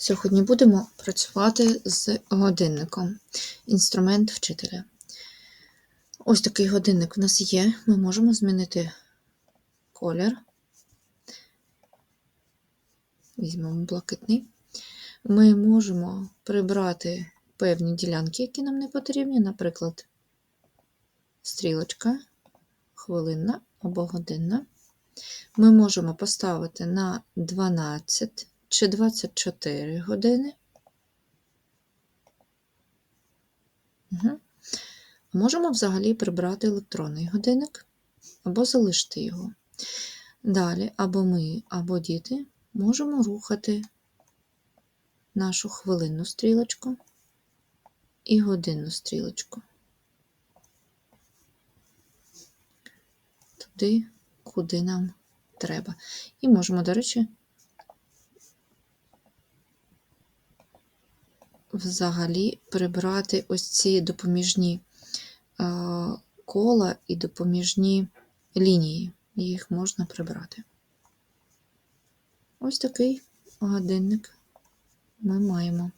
Сьогодні будемо працювати з годинником. Інструмент вчителя. Ось такий годинник в нас є. Ми можемо змінити колір. Візьмемо блакитний. Ми можемо прибрати певні ділянки, які нам не потрібні, наприклад, стрілочка, хвилинна або годинна. Ми можемо поставити на 12 чи 24 години. Угу. Можемо взагалі прибрати електронний годинник або залишити його. Далі або ми, або діти можемо рухати нашу хвилинну стрілочку і годинну стрілочку. Туди, куди нам треба. І можемо, до речі, взагалі прибрати ось ці допоміжні е, кола і допоміжні лінії. Їх можна прибрати. Ось такий годинник ми маємо.